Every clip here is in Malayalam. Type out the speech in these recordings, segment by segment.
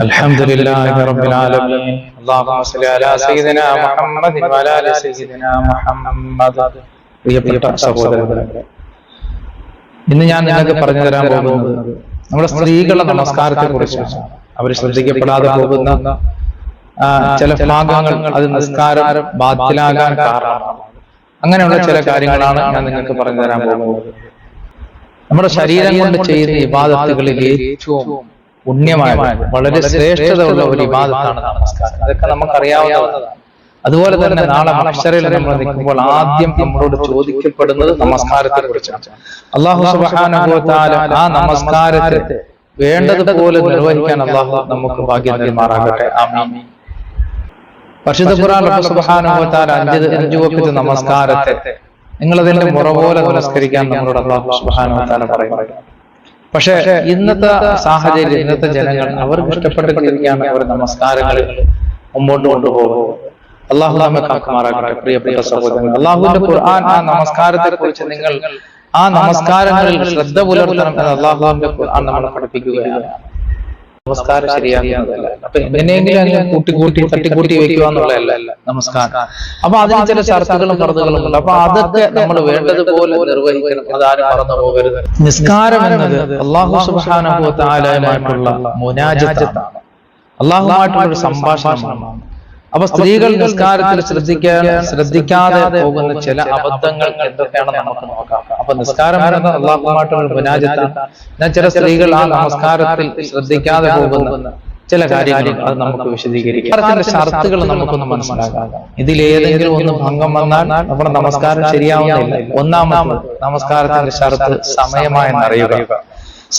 الحمد لله رب العالمين اللهم صل على سيدنا محمد وعلى ال سيدنا محمد പ്രിയപ്പെട്ട സഹോദരങ്ങളെ ഇന്ന് ഞാൻ നിങ്ങൾക്ക് പറഞ്ഞു തരാൻ പോകുന്നത് നമ്മുടെ സ്ത്രീകളുടെ നമസ്കാരത്തെ കുറിച്ചാണ് അവർ ശ്രദ്ധിക്കപ്പെടാതെ പോകുന്ന ആ, ചില ഭാഗങ്ങൾ അത് നിസ്കാരം ബാത്തിലാകാൻ കാരണമാണ് അങ്ങനെയുള്ള ചില കാര്യങ്ങളാണ് ഞാൻ നിങ്ങൾക്ക് പറഞ്ഞു തരാൻ പോകുന്നത് നമ്മുടെ ശരീരം കൊണ്ട് ചെയ്യുന്ന ഇബാദത്തുകളിൽ ഏറ്റവും പുണ്യമായ വളരെ ശ്രേഷ്ഠതയുള്ള ഒരു വിവാദത്താണ് നമസ്കാരം. അതൊക്കെ നമുക്കറിയാവുന്നതാണ് അതുപോലെ തന്നെ നാളെ മത്സരയിൽ നമ്മൾ നിൽക്കുമ്പോൾ ആദ്യം നമ്മളോട് ചോദിക്കപ്പെടുന്നത് നമസ്കാരത്തെ കുറിച്ചാണ് അള്ളാഹു ആ നമസ്കാരത്തെ വേണ്ടതുപോലെ നിർവഹിക്കാൻ അള്ളാഹു നമുക്ക് ഭാഗ്യം നൽകുമാറാകട്ടെ ആമീൻ. പരിശുദ്ധ ഖുർആൻ റബ്ബ് അഞ്ച് അഞ്ചു വക്ത് നമസ്കാരത്തെ നിങ്ങൾ അതിന്റെ മുറ പോലെ നമസ്കരിക്കാൻ നമ്മളോട് അള്ളാഹു സുബ്ഹാനഹു വ തആല പറയുന്നു. പക്ഷേ ഇന്നത്തെ സാഹചര്യം ഇന്നത്തെ ജനങ്ങൾ അവർക്ക് ഇഷ്ടപ്പെട്ട രീതിയാണ് അവർ നമസ്കാരങ്ങൾ മുമ്പോട്ട് കൊണ്ടുപോകുന്നത് അള്ളാഹു നമ്മെ കാക്കുമാറാകട്ടെ പ്രിയപ്പെട്ട സഹോദരങ്ങൾ അള്ളാഹുവിന്റെ ഖുർആൻ ആ നമസ്കാരത്തെ കുറിച്ച് നിങ്ങൾ ആ നമസ്കാരങ്ങളിൽ ശ്രദ്ധ പുലർത്തണം എന്ന് അള്ളാഹുവിന്റെ ഖുർആൻ നമ്മളെ പഠിപ്പിക്കുകയാണ്. നമസ്കാരം ശരിയാകുന്നതല്ല അപ്പൊ എങ്ങനെയെങ്കിലും അങ്ങ് കൂട്ടി കൂട്ടി തട്ടിക്കൂട്ടി വെക്കുക എന്നുള്ളതല്ല നമസ്കാരം. അപ്പൊ അതിന് ചില ചർച്ചകളും ഫർദുകളും ഉണ്ട് അപ്പൊ അതൊക്കെ നമ്മൾ വേണ്ടതുപോലെ നിർവഹിക്കണം. അതാരും മറന്നു പോകരുത്. നിസ്കാരം എന്നത് അള്ളാഹു സുബാനുഭവ താലയുമായിട്ടുള്ള മുനാജത്താണ് അള്ളാഹുമായിട്ടുള്ള ഒരു സംഭാഷണമാണ്. അപ്പൊ സ്ത്രീകൾ നിസ്കാരത്തിൽ ശ്രദ്ധിക്കാൻ ശ്രദ്ധിക്കാതെ പോകുന്ന ചില അബദ്ധങ്ങൾ എന്തൊക്കെയാണെന്ന് നമുക്ക് നോക്കാം. അപ്പൊ നിസ്കാരം എന്നത് അള്ളാഹുമായിട്ടുള്ള മുനാജത്താണ് ഞാൻ ചില സ്ത്രീകൾ ആ നമസ്കാരത്തിൽ ശ്രദ്ധിക്കാതെ പോകുന്ന ചില കാര്യങ്ങൾ അത് നമുക്ക് വിശദീകരിക്കാം. ഷർത്തുകൾ നമുക്കൊന്ന് മനസ്സിലാക്കാം. ഇതിൽ ഏതെങ്കിലും ഒന്ന് ഭംഗം വന്നാൽ നമ്മുടെ നമസ്കാരം ശരിയാവുന്നില്ല. ഒന്നാമത് നമസ്കാരത്തിന്റെ ഷർത്ത് സമയമായെന്നറിയുക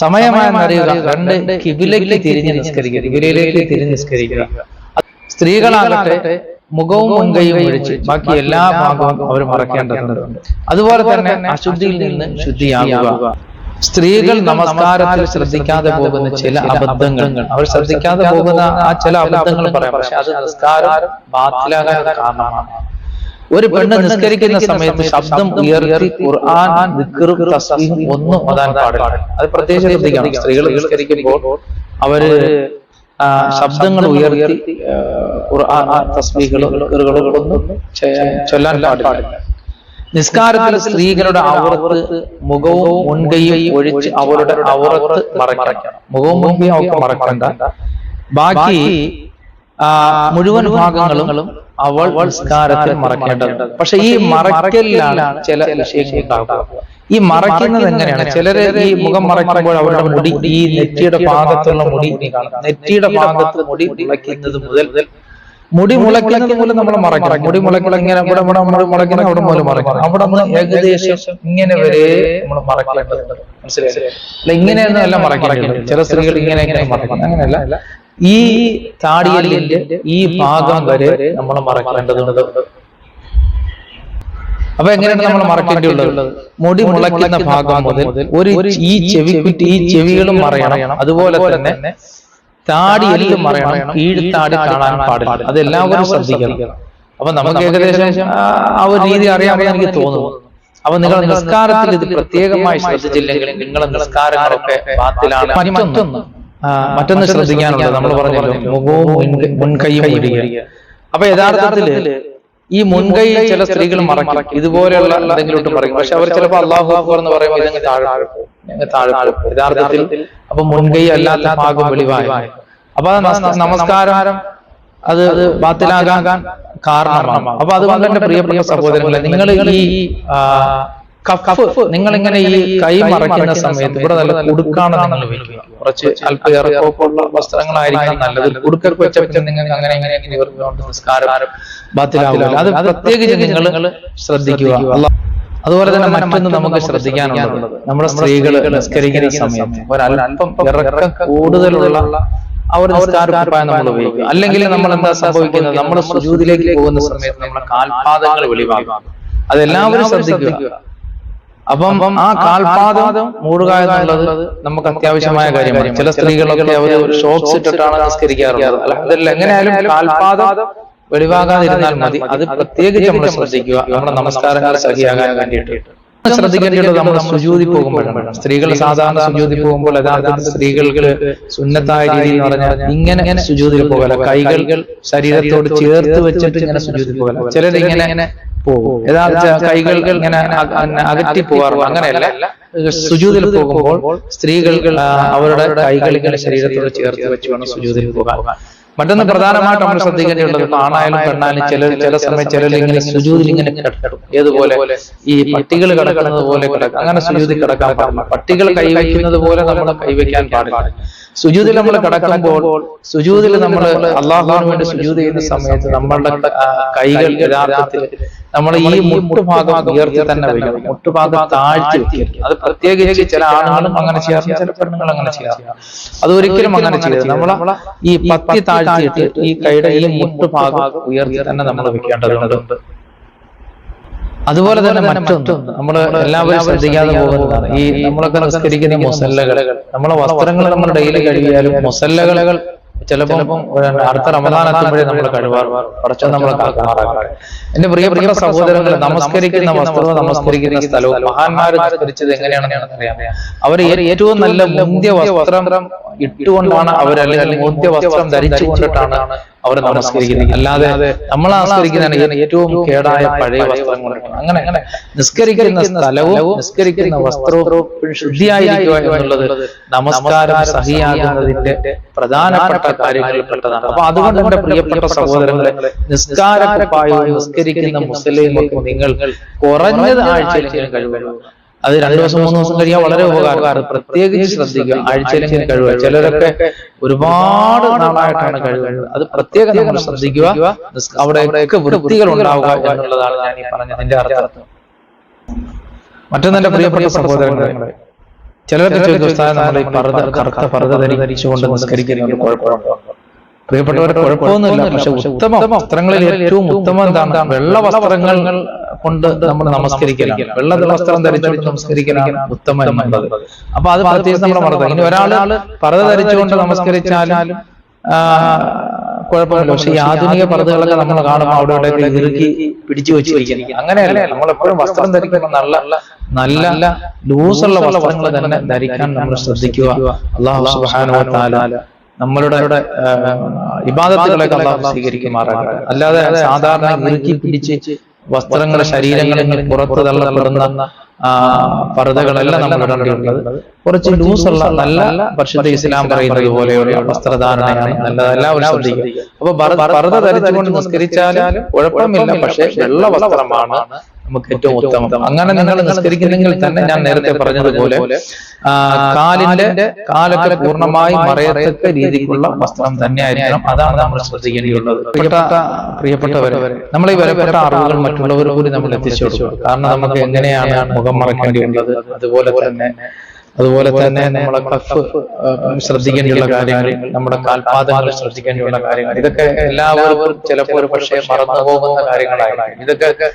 സമയമായെന്നറിയുക രണ്ട് കിബിലേക്ക് തിരിഞ്ഞ് നിസ്കരിക്കുക. കിബിലയിലേക്ക് തിരിഞ്ഞ് നിസ്കരിക്കുക. സ്ത്രീകളാകട്ടെ മുഖവും മുൻകൈയും ഒഴിച്ച് ബാക്കി എല്ലാ ഭാഗവും അവർ മറക്കേണ്ടതുണ്ട്. അതുപോലെ തന്നെ അശുദ്ധിയിൽ നിന്ന് ശുദ്ധിയാകുക. സ്ത്രീകൾ നമസ്കാരത്തിൽ ശ്രദ്ധിക്കാതെ പോകുന്ന ചില അബദ്ധങ്ങൾ. അവർ ശ്രദ്ധിക്കാതെ പോകുന്ന ആ ചില അബദ്ധങ്ങൾ പറയാം. പക്ഷെ അത് നിസ്കാരം ബാത്തിലാകാൻ കാരണമാണ്. ഒരു പെണ്ണ് നിസ്കരിക്കുന്ന സമയത്ത് ശബ്ദം ഉയർത്തി ഖുർആൻ ഒന്നും ഓതാൻ പാടില്ല. അത് പ്രത്യേകിച്ച് ശ്രദ്ധിക്കണം. സ്ത്രീകൾ നിസ്കരിക്കുമ്പോൾ അവർ ശബ്ദങ്ങൾ ഉയർത്തി തസ്ബീഹുകളും ഒന്നും ചൊല്ലാൻ പാടില്ല. നിസ്കാരത്തിൽ സ്ത്രീകളുടെ ഔറത്ത് മുഖവും മുൻകൈയും ഒഴിച്ച് അവരുടെ ഔറത്ത് മറക്കണം മുഖവും മുൻകൈയും അവർക്ക് മറക്കണ്ട ബാക്കി മുഴുവൻ ഭാഗങ്ങളും അവൾ നിസ്കാരത്തിൽ മറക്കേണ്ടതുണ്ട് പക്ഷെ ഈ മറക്കലിലാണ് ചില വിഷയങ്ങൾ ഉണ്ടാകുക ഈ മറയ്ക്കുന്നത് എങ്ങനെയാണ്? ചിലര് ഈ മുഖം മറയ്ക്കുമ്പോൾ അവരുടെ മുടി ഈ നെറ്റിയുടെ ഭാഗത്തുള്ള മുടി നെറ്റിയുടെ ഭാഗത്ത് മുടി മുളയ്ക്കുന്നത് മുതൽ മുടി മുളയ്ക്കുന്നത് മുതൽ നമ്മൾ മറക്കണം മുടി മുളയ്ക്കണം ഇങ്ങനെ ഇവിടെ ഇവിടെ മുടി മുളയ്ക്കണം അവിടെ മുതൽ മറക്കണം അവിടെ നമ്മൾ ഏകദേശം ഇങ്ങനെ വരെ നമ്മൾ മറക്കേണ്ടതുണ്ട് മനസ്സിലായി അല്ല ഇങ്ങനെയൊന്നും അല്ല മറയ്ക്കണം ചില സ്ത്രീകൾ ഇങ്ങനെ ഇങ്ങനെ മറക്കണം അങ്ങനെയല്ല. ഈ താടിയല്ലിന്റെ ഈ ഭാഗം വരെ നമ്മൾ മറക്കേണ്ടതുണ്ട് അപ്പൊ എങ്ങനെയാണ് നമ്മൾ മറക്കേണ്ടിയുള്ളത് മുടി മുളയ്ക്കുന്ന ഭാഗം മുതൽ ഒരു ഈ ചെവിക്കുറ്റി ഈ ചെവികളും മറയണം അതുപോലെ തന്നെ താടി എല്ലാം മറയണം കീഴ്ത്താടി കാണാൻ പാടില്ല. അത് എല്ലാവരും ശ്രദ്ധിക്കണം. അപ്പൊ നമുക്ക് ഏകദേശം ആ, ഒരു രീതി അറിയാമെന്ന് എനിക്ക് തോന്നുന്നു. അപ്പൊ നിങ്ങൾ നിസ്കാരത്തിൽ ഇത് പ്രത്യേകമായി ശ്രദ്ധിച്ചില്ലെങ്കിൽ നിങ്ങളുടെ നിസ്കാരങ്ങളൊക്കെ ബാത്തിലാണ്. മറ്റൊന്ന്. മറ്റൊന്ന്. ശ്രദ്ധിക്കാനുള്ളത് നമ്മൾ പറഞ്ഞല്ലോ. മുഖവും മുൻകൈ മുൻകൈയും അപ്പൊ യഥാർത്ഥത്തിൽ ഈ മുൻകൈ ചില സ്ത്രീകൾ മറക്കും. ഇതുപോലെയുള്ള എന്തെങ്കിലും പറയും പക്ഷെ അവർ ചിലപ്പോൾ അള്ളാഹു അക്ബർ എന്ന് പറയുമ്പോൾ ഇതങ്ങ് താഴെ. യഥാർത്ഥത്തിൽ അപ്പൊ മുൻകൈ അല്ലാത്ത ഭാഗം വെളിവായി. അപ്പൊ നമസ്കാരം അത് ബാത്തിലാകാൻ കാരണമാണ് അപ്പൊ അതുകൊണ്ട് തന്നെ പ്രിയപ്പെട്ട സഹോദരങ്ങളെ നിങ്ങൾ ഈ കഫ് നിങ്ങൾ ഇങ്ങനെ ഈ കൈ മറയ്ക്കുന്ന സമയത്ത് ഇവിടെ നല്ല കുടുക്കാണ് നിങ്ങൾ വെക്കുക കുറച്ച് അല്പ ഇറക്കമുള്ള വസ്ത്രങ്ങളായിരിക്കണം നല്ലത്. കുടുക്കൊക്കെ വെച്ചപ്പോൾ നിങ്ങൾ അങ്ങനെ ഇങ്ങനെ നിസ്കാരം ബാത്തിലാവില്ല അത് പ്രത്യേകിച്ച് നിങ്ങൾ ശ്രദ്ധിക്കുക. അതുപോലെ തന്നെ മറ്റൊന്ന് നമുക്ക് ശ്രദ്ധിക്കാനുള്ളത് നമ്മുടെ സ്ത്രീകൾ നിസ്കരിക്കുന്ന സമയത്ത് ഒരല്പം ഇറക്കം കൂടുതലുള്ള ആ ഒരു നിസ്കാരപ്പായ നമ്മൾ ഉപയോഗിക്കുക അല്ലെങ്കിൽ നമ്മൾ എന്താ സംഭവിക്കുന്നത്? നമ്മുടെ സുജൂതിലേക്ക് പോകുന്ന സമയത്ത് നമ്മുടെ കാൽപാദങ്ങൾ വെളിവാകും അതെല്ലാവരും ശ്രദ്ധിക്കുക. അപ്പം ആ കാൽപാദം മൂടുക എന്നുള്ളത് നമുക്ക് അത്യാവശ്യമായ കാര്യമാണ്. ചില സ്ത്രീകളൊക്കെ അവർ ഷോക്സ് ഇട്ടിട്ടാണ് നിസ്കരിക്കാറുള്ളത്. അല്ല എങ്ങനെയായാലും കാൽപാദം വെളിവാകാതിരുന്നാൽ മതി. അത് പ്രത്യേകിച്ച് നമ്മൾ ശ്രദ്ധിക്കുക. നമ്മുടെ നമസ്കാരങ്ങൾ സഹിയാകാൻ വേണ്ടിയിട്ട്. ശ്രദ്ധിക്കേണ്ടത് നമ്മൾ സുജൂതി പോകുമ്പോഴാണ്. സ്ത്രീകൾ സാധാരണ സുജൂതി പോകുമ്പോൾ യഥാർത്ഥത്തിൽ സ്ത്രീകൾക്ക് സുന്നത്തായ രീതി എന്ന് പറഞ്ഞാൽ ഇങ്ങനെ സുജൂതിൽ പോകല കൈകൾ ശരീരത്തോട് ചേർത്ത് വെച്ചിട്ട് ഇങ്ങനെ സുജൂതി പോകല ചിലർ ഇങ്ങനെ പോകും. യഥാർത്ഥ കൈകൾ ഇങ്ങനെ അകറ്റി പോകാറുണ്ട്. അങ്ങനെയല്ല. സുജൂതിൽ പോകുമ്പോൾ സ്ത്രീകൾ അവരുടെ കൈകൾ ഇങ്ങനെ ശരീരത്തോട് ചേർത്ത് വെച്ച് വേണം സുജൂതിൽ പോകാൻ മറ്റൊന്ന് പ്രധാനമായിട്ട് നമ്മൾ ശ്രദ്ധിക്കേണ്ടതുള്ളത് ഇപ്പൊ ആണായാലും പെണ്ണായാലും ചില ചില സമയം ചിലർ ഇങ്ങനെ സുജൂതിൽ ഇങ്ങനെ കിടക്കും. ഏതുപോലെ ഈ പട്ടികൾ കിടക്കുന്നത് പോലെ കിടക്കും. അങ്ങനെ സുജൂതിൽ കിടക്കാൻ പാടില്ല. പട്ടികൾ കൈവയ്ക്കുന്നത് പോലെ നമ്മൾ കൈവയ്ക്കാൻ പാടില്ല. സുജൂതിൽ നമ്മൾ കിടക്കുമ്പോൾ സുജൂതിൽ നമ്മൾ അള്ളാഹുവിന് വേണ്ടി സുജൂത് ചെയ്യുന്ന സമയത്ത് നമ്മളുടെ കൈകൾ യഥാർത്ഥത്തിൽ നമ്മൾ ഈ മുട്ടുഭാഗം ഉയർത്തി തന്നെ വയ്ക്കണം. മുട്ടുഭാഗം താഴ്ത്തി വെക്കരുത് അത് പ്രത്യേകിച്ച് ചില ആണുങ്ങളും അങ്ങനെ ചെയ്യാറുണ്ട് ചില പെണ്ണുങ്ങളും അങ്ങനെ ചെയ്യാറുണ്ട് അത് ഒരിക്കലും അങ്ങനെ ചെയ്യരുത്. നമ്മൾ ഈ പത്തി താഴ്ത്തിയിട്ട് ഈ കൈയുടെ ഈ മുട്ടുഭാഗം ഉയർത്തി തന്നെ നമ്മൾ വെക്കേണ്ടതുണ്ട് അതുപോലെ തന്നെ മറ്റൊന്ന്. നമ്മൾ എല്ലാവരും ശ്രദ്ധിക്കാതെ പോകുന്നതാണ്. ഈ നമ്മളൊക്കെ നിസ്കരിക്കുന്ന മുസല്ലകൾ. നമ്മളെ വസ്ത്രങ്ങൾ നമ്മൾ ഡെയിലി കഴുകിയാലും മുസല്ലകൾ ചിലപ്പോൾ അടുത്ത റമദാനെത്തുമ്പോഴേ നമ്മൾ കഴിവാറ് കുറച്ച് നമ്മൾ കാക്കുമാറാക്കാറ് എന്റെ പ്രിയപ്പെട്ട സഹോദരങ്ങൾ നമസ്കരിക്കുന്ന വസ്ത്രവും നമസ്കരിക്കുന്ന സ്ഥലവും മഹാന്മാർ നമസ്കരിച്ചത് എങ്ങനെയാണെന്ന് അറിയാം. അവർ ഏറ്റവും നല്ല മുന്തിയ വസ്ത്രം ഇട്ടുകൊണ്ടാണ് അവർ അല്ലെങ്കിൽ മുന്തിയ വസ്ത്രം ധരിച്ചുകൊണ്ടിട്ടാണ് അവർ നമസ്കരിക്കുന്നത് അല്ലാതെ നമ്മൾ നമസ്കരിക്കുന്നതാണ് ഏറ്റവും കേടായ പഴയ വസ്ത്രങ്ങൾ അങ്ങനെ അങ്ങനെ. നിസ്കരിക്കുന്ന സ്ഥലവും നിസ്കരിക്കുന്ന വസ്ത്രവും ശുദ്ധിയായിരിക്കുക എന്നുള്ളത് നമസ്കാരം സഹിയാകുന്നതിന്റെ പ്രധാനപ്പെട്ട കാര്യങ്ങളിൽ പെട്ടതാണ് അപ്പൊ അതുകൊണ്ട് എന്റെ പ്രിയപ്പെട്ട സഹോദരങ്ങളെ നിസ്കാര കുപ്പായവും നിസ്കരിക്കുന്ന മുസ്ലിങ്ങൾക്ക് നിങ്ങൾ കുറഞ്ഞത് ആഴ്ചയിലെങ്കിലും കഴിവുള്ളൂ. അത് രണ്ടു ദിവസം മൂന്ന് ദിവസം കഴിയാൻ വളരെ ഉപകാരമാണ് പ്രത്യേകിച്ച് ശ്രദ്ധിക്കുക. ആഴ്ചയിലെങ്കിലും കഴിവുക ചിലരൊക്കെ ഒരുപാട് നാളായിട്ടാണ് കഴിവ്. അത് പ്രത്യേകം നമ്മൾ ശ്രദ്ധിക്കുക. അവിടെ അവിടെയൊക്കെ വൃത്തികൾ ഉണ്ടാവുക എന്നുള്ളതാണ് ഞാൻ ഈ പറഞ്ഞതിന്റെ അർത്ഥം. മറ്റൊന്നെന്റെ പ്രിയപ്പെട്ട സഹോദരങ്ങളെ ചിലരൊക്കെ ചോദിച്ചു ഉസ്താദേ, നമ്മൾ ഈ പർദ്ദ കറുത്ത പർദ്ദ ധരിച്ചുകൊണ്ട് നിസ്കരിക്കുന്നത് കുഴപ്പമുണ്ടോ പ്രിയപ്പെട്ടവരെ കുഴപ്പമൊന്നുമില്ല. പക്ഷെ ഉത്തമ വസ്ത്രങ്ങളിൽ ഏറ്റവും ഉത്തമം എന്താണ്? വെള്ള വസ്ത്രങ്ങൾ കൊണ്ട് നമ്മൾ നമസ്കരിക്കലാണ്. വെള്ള വസ്ത്രം ധരിച്ചുകൊണ്ട് നമസ്കരിക്കലാണ് ഉത്തമം എന്നുള്ളത് അപ്പൊ അത് പ്രത്യേകിച്ച് നമ്മൾ മറക്കുക ഇനി ഒരാൾ പറത് ധരിച്ചുകൊണ്ട് നമസ്കരിച്ചാലും കുഴപ്പമില്ല പക്ഷെ ഈ ആധുനിക പർദ്ദകളൊക്കെ നമ്മൾ കാണുമ്പോൾ അവിടെ ഇവിടെ ഇറുക്കി പിടിച്ചു വെച്ചിരിക്കുന്നത് അങ്ങനെയല്ല നമ്മൾ എപ്പോഴും വസ്ത്രം ധരിക്കുന്ന നല്ല നല്ല ലൂസുള്ള വസ്ത്രങ്ങൾ തന്നെ ധരിക്കാൻ നമ്മൾ ശ്രദ്ധിക്കുക. അള്ളാഹു നമ്മളുടെ ഇബാദത്തുകളെ ഇബാദത്തുകളൊക്കെ അള്ളാഹു സ്വീകരിക്കുമാറാകട്ടെ. അല്ലാതെ സാധാരണ ഇറുക്കി പിടിച്ച് വസ്ത്രങ്ങൾ ശരീരങ്ങളിൽ പുറത്തു തള്ളപ്പെടുന്ന പർദ്ദകളല്ല നമ്മൾ ഇടേണ്ടിയുള്ളത് കുറച്ച് ലൂസുള്ള നല്ല പരിശുദ്ധ ഇസ്ലാം പറയുന്നത് പോലെയുള്ള വസ്ത്രധാരണയാണ് നല്ലത്. എല്ലാവരും ശ്രദ്ധിക്കുക അപ്പൊ പർദ്ദ ധരിച്ചുകൊണ്ട് നിസ്കരിച്ചാലും കുഴപ്പമില്ല. പക്ഷെ വെള്ള വസ്ത്രമാണ് നമുക്ക് ഏറ്റവും ഉത്തമം. അങ്ങനെ നിങ്ങൾ നിസ്കരിക്കുന്നെങ്കിൽ തന്നെ ഞാൻ നേരത്തെ പറഞ്ഞതുപോലെ കാലിന്റെ കാലൊക്കെ പൂർണമായി മറയത്തക്ക രീതിക്കുള്ള വസ്ത്രം തന്നെയായിരിക്കണം. അതാണ് നമ്മൾ ശ്രദ്ധിക്കേണ്ടിയുള്ളത്. പ്രിയപ്പെട്ട പ്രിയപ്പെട്ടവരെ നമ്മൾ ഈ വിലപ്പെട്ട അറിവുകൾ മറ്റുള്ളവർ കൂടി നമ്മൾ എത്തിച്ചു കൊടുക്കുക. കാരണം നമുക്ക് എങ്ങനെയാണ് മുഖം മറക്കേണ്ടിയുള്ളത്? അതുപോലെ തന്നെ അതുപോലെ തന്നെ നമ്മളെ കഫ് ശ്രദ്ധിക്കേണ്ടിയുള്ള കാര്യങ്ങൾ നമ്മുടെ കാൽപാദങ്ങൾ ശ്രദ്ധിക്കേണ്ടിയുള്ള കാര്യങ്ങൾ. ഇതൊക്കെ എല്ലാവർക്കും ചിലപ്പോൾ ഒരു പക്ഷേ മറന്നു പോകുന്ന കാര്യങ്ങളായിരുന്നു ഇതൊക്കെ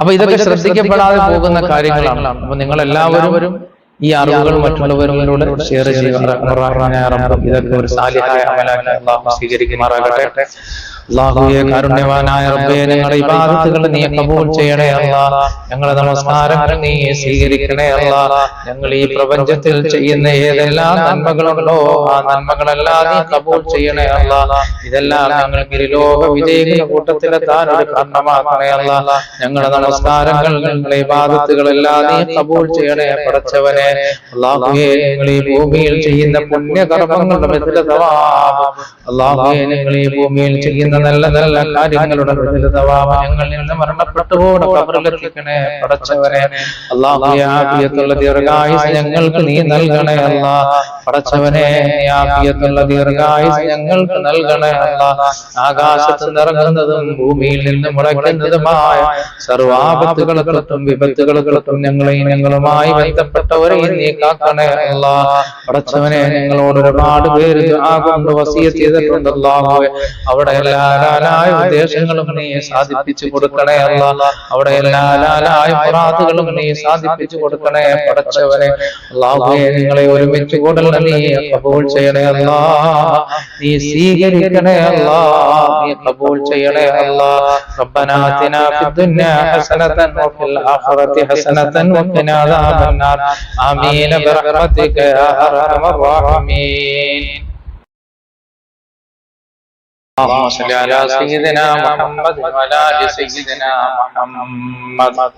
അപ്പൊ ഇതൊക്കെ ശ്രദ്ധിക്കപ്പെടാതെ പോകുന്ന കാര്യങ്ങളാണ്. അപ്പൊ നിങ്ങൾ എല്ലാവരും ഈ അറിവുകൾ മറ്റുള്ളവരിലൂടെ ഷെയർ ചെയ്യുക ഇതൊക്കെ ഒരു സാലിഹായ അമലാക്കി അള്ളാഹു സ്വീകരിക്കുമാറാകട്ടെ. അള്ളാഹുയെ കാരുണ്യവാനായ റബ്ബേ ഞങ്ങളുടെ ഇബാദത്തുകൾ നീ കബൂൽ ചെയ്യണേ അല്ലാ ഞങ്ങളുടെ നമസ്കാരങ്ങൾ നീ സ്വീകരിക്കണേ അല്ലാ ഞങ്ങൾ ഈ പ്രപഞ്ചത്തിൽ ചെയ്യുന്ന ഏതെല്ലാം നന്മകളുണ്ടോ ആ നന്മകളെല്ലാം നീ കബൂൽ ചെയ്യണേ അല്ല ഇതെല്ലാം ഞങ്ങൾക്ക് ലോക കൂട്ടത്തിലെ കൂട്ടത്തിലെത്താൻ ഒരു കാരണമാക്കണേ അല്ല ഞങ്ങളുടെ നമസ്കാരങ്ങൾ ഞങ്ങളുടെ ഇബാദത്തുകളെല്ലാം നീ കബൂൽ ചെയ്യണേ പടച്ചവനെ അള്ളാഹുയെ ഞങ്ങൾ ഈ ഭൂമിയിൽ ചെയ്യുന്ന പുണ്യകർമ്മങ്ങളുടെ അള്ളാഹുയെ ഞങ്ങൾ ഈ ഭൂമിയിൽ ചെയ്യുന്ന നല്ല നല്ല കാര്യങ്ങളുടെ ഞങ്ങൾ നിന്ന് മരണപ്പെട്ടു പോടെ കബറിലെത്തിക്കണേ പടച്ചവനെ അള്ളാഹുയെ ആഫിയത്തുള്ള ദീർഘായുസ് ഞങ്ങൾക്ക് നീ നൽകണേ അല്ല പടച്ചവനെ ആഫിയത്തുള്ള ദീർഘായുസ് ഞങ്ങൾക്ക് നൽകണേ അല്ല ആകാശത്ത് നിറങ്ങുന്നതും ഭൂമിയിൽ നിന്ന് മുളയ്ക്കുന്നതുമായ സർവാപത്തുകളെ തൊട്ടും വിപത്തുകളെ തൊട്ടും ഞങ്ങളെയും ഞങ്ങളുമായി ബന്ധപ്പെട്ടവരെയും നീ കാക്കണേ അല്ല പടച്ചവനെ ഞങ്ങളോട് ഒരുപാട് പേര് ആ കൊണ്ട് വസിയത്ത് ചെയ്തിട്ടുണ്ട് അല്ലാഹുവേ അവിടെ എല്ലാ ലാലായ ഉദ്ദേശങ്ങളും നീ സാധിപ്പിച്ചു കൊടുക്കണേ അല്ലാ അവിടെ എല്ലാ ലാലായ മുറാദുകളും നീ സാധിപ്പിച്ചു കൊടുക്കണേ പടച്ചവനെ അല്ലാഹുവേ നിങ്ങളെ ഒരുമിച്ച് കൂടൽ നീ കബൂൾ ചെയ്യണേ അല്ലാ നീ സ്വീകരിക്കണേ അല്ലാ നീ നീ കബൂൽ ചെയ്യണേ അല്ലാ ربنا آتنا في الدنيا حسنة وفي الآخرة حسنة وقنا عذاب النار آمين برحمتك يا أرحم الراحمين اللهم صل على سيدنا محمد وعلى آل سيدنا محمد.